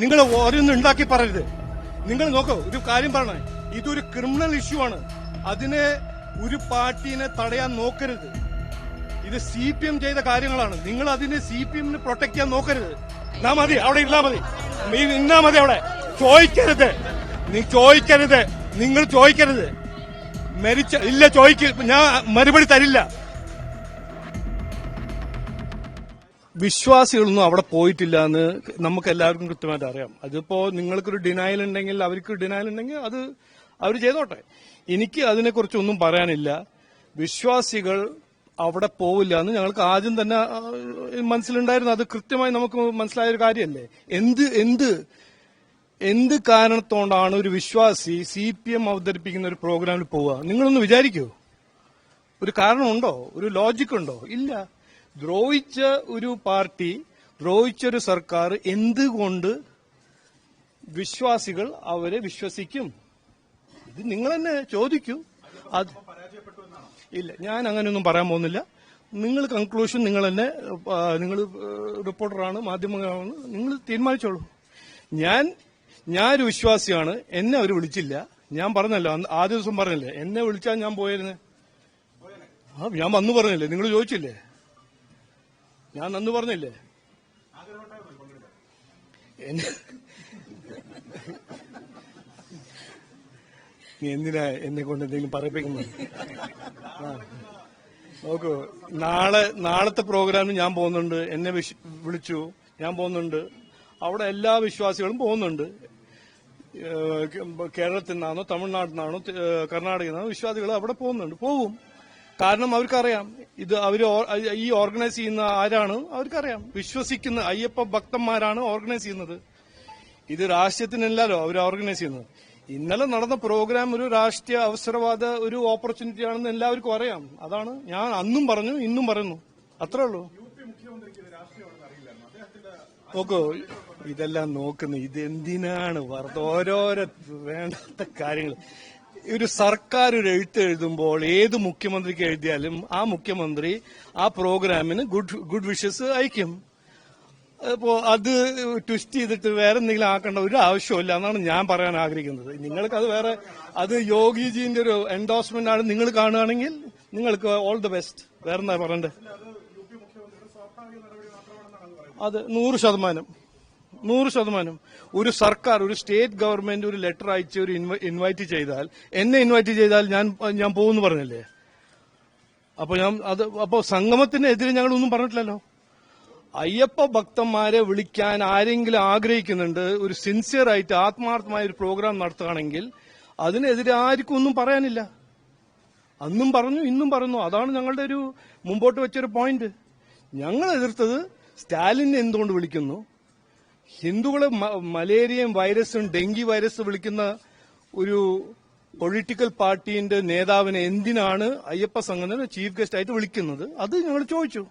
നിങ്ങൾ ഓരോന്നും ഉണ്ടാക്കി പറയരുത്. നിങ്ങൾ നോക്കൂ ഒരു കാര്യം പറഞ്ഞേ ഇതൊരു ക്രിമിനൽ ഇഷ്യൂ ആണ്. അതിനെ ഒരു പാർട്ടീനെ തടയാൻ നോക്കരുത്. ഇത് സി പി എം ചെയ്ത കാര്യങ്ങളാണ്. നിങ്ങൾ അതിനെ സി പി എമ്മിന് പ്രൊട്ടക്ട് ചെയ്യാൻ നോക്കരുത്. എന്നാ മതി അവിടെ ഇരുന്നാ മതി. നിന്നാ മതി അവിടെ. ചോദിക്കരുത്. നീ ചോദിക്കരുത്. നിങ്ങൾ ചോദിക്കരുത്. മരിച്ച ഇല്ല ചോദിക്ക. ഞാൻ മറുപടി തരില്ല. വിശ്വാസികളൊന്നും അവിടെ പോയിട്ടില്ല എന്ന് നമുക്ക് എല്ലാവർക്കും കൃത്യമായിട്ട് അറിയാം. അതിപ്പോ നിങ്ങൾക്കൊരു ഡിനായൽ ഉണ്ടെങ്കിൽ അവർക്ക് ഡിനായൽ ഉണ്ടെങ്കിൽ അത് അവർ ചെയ്തോട്ടെ. എനിക്ക് അതിനെക്കുറിച്ചൊന്നും പറയാനില്ല. വിശ്വാസികൾ അവിടെ പോവില്ല എന്ന് ഞങ്ങൾക്ക് ആദ്യം തന്നെ മനസ്സിലുണ്ടായിരുന്നു. അത് കൃത്യമായി നമുക്ക് മനസ്സിലായ ഒരു കാര്യമല്ലേ? എന്ത് എന്ത് എന്ത് കാരണത്തോണ്ടാണ് ഒരു വിശ്വാസി സി പി എം അവതരിപ്പിക്കുന്ന ഒരു പ്രോഗ്രാമിൽ പോവുക? നിങ്ങളൊന്ന് വിചാരിക്കൂ. ഒരു കാരണമുണ്ടോ? ഒരു ലോജിക് ഉണ്ടോ? ഇല്ല. ദ്രോഹിച്ച ഒരു പാർട്ടി ദ്രോഹിച്ച ഒരു സർക്കാർ എന്തുകൊണ്ട് വിശ്വാസികൾ അവരെ വിശ്വസിക്കും? ഇത് നിങ്ങൾ തന്നെ ചോദിക്കൂ. അത് ഇല്ല ഞാൻ അങ്ങനെയൊന്നും പറയാൻ പോകുന്നില്ല. നിങ്ങൾ കൺക്ലൂഷൻ നിങ്ങൾ തന്നെ നിങ്ങൾ റിപ്പോർട്ടറാണ് മാധ്യമങ്ങളാണ് നിങ്ങൾ തീരുമാനിച്ചോളൂ. ഞാൻ ഞാനൊരു വിശ്വാസിയാണ് എന്നെ അവർ വിളിച്ചില്ല. ഞാൻ പറഞ്ഞല്ലോ ആദ്യ ദിവസം പറഞ്ഞില്ലേ എന്നെ വിളിച്ചാൽ ഞാൻ പോയിരുന്നേ ഞാൻ വന്നു പറഞ്ഞില്ലേ നിങ്ങൾ ചോദിച്ചില്ലേ? ഞാൻ നന്ന് പറഞ്ഞില്ലേ? എന്തിനാ എന്നെ കൊണ്ട് എന്തെങ്കിലും പറയിപ്പിക്കുന്നത്? നോക്കൂ നാളെ നാളത്തെ പ്രോഗ്രാമിന് ഞാൻ പോകുന്നുണ്ട്. എന്നെ വിളിച്ചു. ഞാൻ പോകുന്നുണ്ട്. അവിടെ എല്ലാ വിശ്വാസികളും പോകുന്നുണ്ട്. കേരളത്തിൽ നിന്നാണോ തമിഴ്നാട്ടിൽ നിന്നാണോ കർണാടകയിൽ നിന്നാണോ വിശ്വാസികൾ അവിടെ പോകുന്നുണ്ട്. പോകും. കാരണം അവർക്കറിയാം ഇത് അവർ ഈ ഓർഗനൈസ് ചെയ്യുന്ന ആരാണ്? അവർക്കറിയാം. വിശ്വസിക്കുന്ന അയ്യപ്പ ഭക്തന്മാരാണ് ഓർഗനൈസ് ചെയ്യുന്നത്. ഇത് രാഷ്ട്രീയത്തിനല്ലല്ലോ അവർ ഓർഗനൈസ് ചെയ്യുന്നത്. ഇന്നലെ നടന്ന പ്രോഗ്രാം ഒരു രാഷ്ട്രീയ അവസരവാദ ഒരു ഓപ്പർച്യൂണിറ്റി ആണെന്ന് എല്ലാവർക്കും അറിയാം. അതാണ് ഞാൻ അന്നും പറഞ്ഞു ഇന്നും പറയുന്നു. അത്രേ ഉള്ളൂ. നോക്കൂ ഇതെല്ലാം നോക്കുന്നു ഇതെന്തിനാണ് ഓരോരോ വേണ്ടാത്ത കാര്യങ്ങൾ ഒരു സർക്കാർ ഒരു എഴുത്ത് എഴുതുമ്പോൾ ഏത് മുഖ്യമന്ത്രിക്ക് എഴുതിയാലും ആ മുഖ്യമന്ത്രി ആ പ്രോഗ്രാമിന് ഗുഡ് ഗുഡ് വിഷസ് അയക്കും. അപ്പോ അത് ട്വിസ്റ്റ് ചെയ്തിട്ട് വേറെ എന്തെങ്കിലും ആക്കേണ്ട ഒരു ആവശ്യമില്ല എന്നാണ് ഞാൻ പറയാൻ ആഗ്രഹിക്കുന്നത്. നിങ്ങൾക്ക് അത് വേറെ അത് യോഗിജിന്റെ ഒരു എൻഡോസ്മെന്റ് ആണ് നിങ്ങൾ കാണുകയാണെങ്കിൽ നിങ്ങൾക്ക് ഓൾ ദി ബെസ്റ്റ് വേറെന്താ പറയണ്ടേ? അത് നൂറ് ശതമാനം. നൂറ് ശതമാനം. ഒരു സർക്കാർ ഒരു സ്റ്റേറ്റ് ഗവൺമെന്റ് ഒരു ലെറ്റർ അയച്ച് ഒരു ഇൻവൈറ്റ് ചെയ്താൽ എന്നെ ഇൻവൈറ്റ് ചെയ്താൽ ഞാൻ ഞാൻ പോകുമെന്ന് പറഞ്ഞല്ലേ? അപ്പൊ ഞാൻ അത് അപ്പൊ സംഗമത്തിനെതിരെ ഞങ്ങൾ ഒന്നും പറഞ്ഞിട്ടില്ലല്ലോ. അയ്യപ്പ ഭക്തന്മാരെ വിളിക്കാൻ ആരെങ്കിലും ആഗ്രഹിക്കുന്നുണ്ട് ഒരു സിൻസിയർ ആയിട്ട് ആത്മാർത്ഥമായ ഒരു പ്രോഗ്രാം നടത്തുകയാണെങ്കിൽ അതിനെതിരെ ആർക്കും ഒന്നും പറയാനില്ല. അന്നും പറഞ്ഞു ഇന്നും പറഞ്ഞു. അതാണ് ഞങ്ങളുടെ ഒരു മുമ്പോട്ട് വെച്ചൊരു പോയിന്റ് ഞങ്ങൾ എതിർത്തത് സ്റ്റാലിനെ എന്തുകൊണ്ട് വിളിക്കുന്നു? ഹിന്ദുക്കളെ മലേറിയയും വൈറസും ഡെങ്കി വൈറസ് വിളിക്കുന്ന ഒരു പൊളിറ്റിക്കൽ പാർട്ടിന്റെ നേതാവിനെ എന്തിനാണ് അയ്യപ്പ സംഘടന ചീഫ് ഗസ്റ്റ് ആയിട്ട് വിളിക്കുന്നത്? അത് ഞങ്ങൾ ചോദിച്ചു.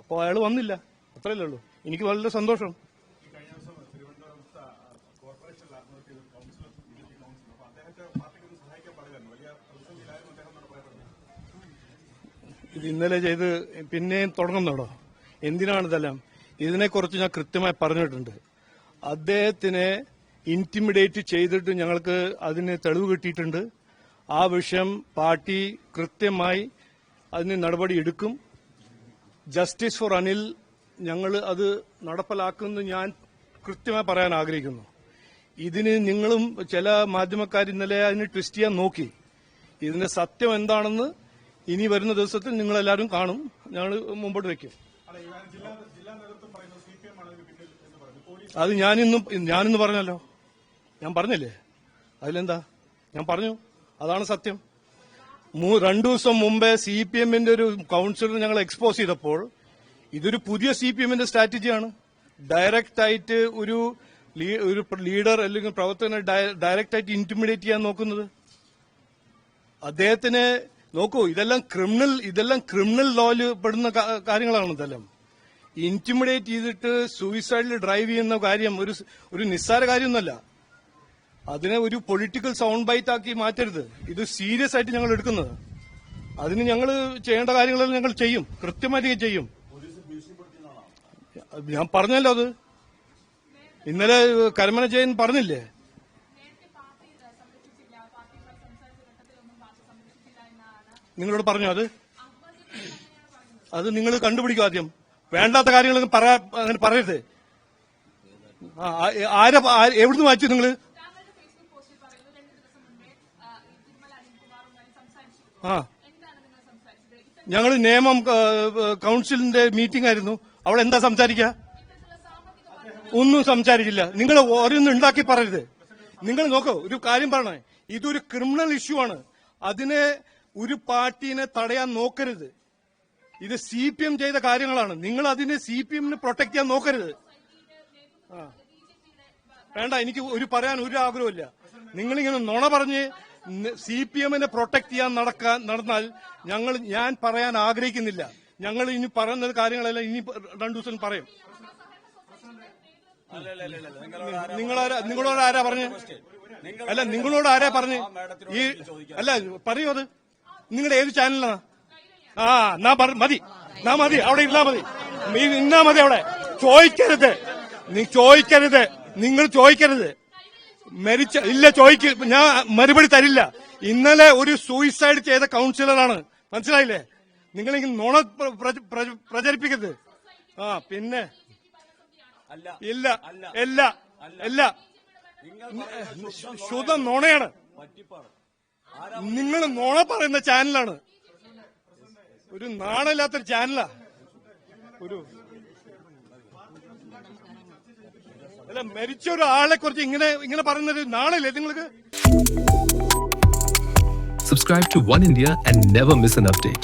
അപ്പോൾ അയാൾ വന്നില്ല. അത്രയല്ലേ ഉള്ളൂ. എനിക്ക് വളരെ സന്തോഷം. ഇത് ഇന്നലെ ചെയ്ത് പിന്നെയും തുടങ്ങുന്നുണ്ടോ എന്തിനാണ് ഇതെല്ലാം ഇതിനെക്കുറിച്ച് ഞാൻ കൃത്യമായി പറഞ്ഞിട്ടുണ്ട്. അദ്ദേഹത്തിനെ ഇന്റിമിഡേറ്റ് ചെയ്തിട്ട് ഞങ്ങൾക്ക് അതിന് തെളിവ് കിട്ടിയിട്ടുണ്ട്. ആ വിഷയം പാർട്ടി കൃത്യമായി അതിന് നടപടി എടുക്കും. ജസ്റ്റിസ് ഫോർ അനിൽ ഞങ്ങൾ അത് നടപ്പിലാക്കുമെന്ന് ഞാൻ കൃത്യമായി പറയാൻ ആഗ്രഹിക്കുന്നു. ഇതിന് നിങ്ങളും ചില മാധ്യമക്കാർ ഇന്നലെ അതിന് ട്വിസ്റ്റ് ചെയ്യാൻ നോക്കി. ഇതിന്റെ സത്യം എന്താണെന്ന് ഇനി വരുന്ന ദിവസത്തിൽ നിങ്ങളെല്ലാവരും കാണും. ഞങ്ങൾ മുമ്പോട്ട് വെക്കും അത് ഞാനിന്നും ഞാനിന്ന് പറഞ്ഞല്ലോ. ഞാൻ പറഞ്ഞില്ലേ? അതിലെന്താ? ഞാൻ പറഞ്ഞു. അതാണ് സത്യം. രണ്ടു ദിവസം മുമ്പേ സി പി എമ്മിന്റെ ഒരു കൗൺസിലർ ഞങ്ങൾ എക്സ്പോസ് ചെയ്തപ്പോൾ ഇതൊരു പുതിയ സി പി എമ്മിന്റെ സ്ട്രാറ്റജിയാണ്. ഡയറക്റ്റ് ആയിട്ട് ഒരു ഒരു ലീഡർ അല്ലെങ്കിൽ പ്രവർത്തകനെ ഡയറക്റ്റ് ആയിട്ട് ഇന്റിമിഡേറ്റ് ചെയ്യാൻ നോക്കുന്നത്. അദ്ദേഹത്തിന് നോക്കൂ ഇതെല്ലാം ക്രിമിനൽ ഇതെല്ലാം ക്രിമിനൽ ലോയിൽ പെടുന്ന കാര്യങ്ങളാണ് ഇതെല്ലാം. ഇന്റിമിഡേറ്റ് ചെയ്തിട്ട് സൂയിസൈഡിൽ ഡ്രൈവ് ചെയ്യുന്ന കാര്യം ഒരു ഒരു നിസ്സാര കാര്യമൊന്നുമല്ല. അതിനെ ഒരു പൊളിറ്റിക്കൽ സൗണ്ട് ബൈറ്റ് ആക്കി മാറ്റരുത്. ഇത് സീരിയസ് ആയിട്ട് ഞങ്ങൾ എടുക്കുന്നത്. അതിന് ഞങ്ങൾ ചെയ്യേണ്ട കാര്യങ്ങളെല്ലാം ഞങ്ങൾ ചെയ്യും. കൃത്യമായിട്ട് ചെയ്യും. ഞാൻ പറഞ്ഞല്ലോ അത്. ഇന്നലെ കരമന ജയൻ പറഞ്ഞില്ലേ? നിങ്ങളോട് പറഞ്ഞു അത്? അത് നിങ്ങൾ കണ്ടുപിടിക്കും ആദ്യം. വേണ്ടാത്ത കാര്യങ്ങളൊന്നും പറ അങ്ങനെ പറയരുത്. ആരെ എവിടുന്ന് വായിച്ചു നിങ്ങൾ? ആ, ഞങ്ങൾ നിയമം കൗൺസിലിന്റെ മീറ്റിംഗ് ആയിരുന്നു അവിടെ എന്താ സംസാരിക്കുക ഒന്നും സംസാരിച്ചില്ല നിങ്ങൾ ഓരോന്നും ഉണ്ടാക്കി പറയരുത്. നിങ്ങൾ നോക്കൂ ഒരു കാര്യം പറയണേ. ഇതൊരു ക്രിമിനൽ ഇഷ്യൂ ആണ്. അതിനെ ഒരു പാർട്ടീനെ തടയാൻ നോക്കരുത്. ഇത് സി പി എം ചെയ്ത കാര്യങ്ങളാണ്. നിങ്ങൾ അതിനെ സി പി എമ്മിന് പ്രൊട്ടക്ട് ചെയ്യാൻ നോക്കരുത്. വേണ്ട എനിക്ക് ഒരു പറയാൻ ഒരു ആഗ്രഹമില്ല നിങ്ങളിങ്ങനെ നുണ പറഞ്ഞ് സി പി എമ്മിനെ പ്രൊട്ടക്ട് ചെയ്യാൻ നടക്കാൻ നടന്നാൽ ഞങ്ങൾ ഞാൻ പറയാൻ ആഗ്രഹിക്കുന്നില്ല. ഞങ്ങൾ ഇനി പറയുന്ന കാര്യങ്ങളെല്ലാം ഇനി രണ്ടു ദിവസം പറയും. നിങ്ങളാരാ നിങ്ങളോട് ആരാ പറഞ്ഞു? അല്ല നിങ്ങളോട് ആരാ പറഞ്ഞു? ഈ അല്ല പറയൂ അത്. നിങ്ങളുടെ ഏത് ചാനലാണ് ആ എന്നാ പറ- മതി. എന്നാ മതി അവിടെ ഇരുന്നാ മതി. നീ നിന്നാ മതി അവിടെ. ചോദിക്കരുത്. നീ ചോദിക്കരുത്. നിങ്ങൾ ചോദിക്കരുത്. മരിച്ച ഇല്ല ചോദിക്ക. ഞാൻ മറുപടി തരില്ല. ഇന്നലെ ഒരു സൂയിസൈഡ് ചെയ്ത കൗൺസിലറാണ് മനസ്സിലായില്ലേ? നിങ്ങൾ നുണ പ്ര- പ്ര- പ്ര- പ്രചരിപ്പിക്കരുത്. ആ പിന്നെ? അല്ല. ഇല്ല. ഇല്ല. ഇല്ല. ശുദ്ധ നുണയാണ്. നിങ്ങൾ നുണ പറയുന്ന ചാനലാണ് ഒരു നാണമില്ലാത്തൊരു ചാനലാ ഒരു അല്ല മരിച്ച ഒരാളെ കുറിച്ച് ഇങ്ങനെ ഇങ്ങനെ പറയുന്നത് നാണല്ലേ നിങ്ങൾക്ക് Subscribe to One India and never miss an update.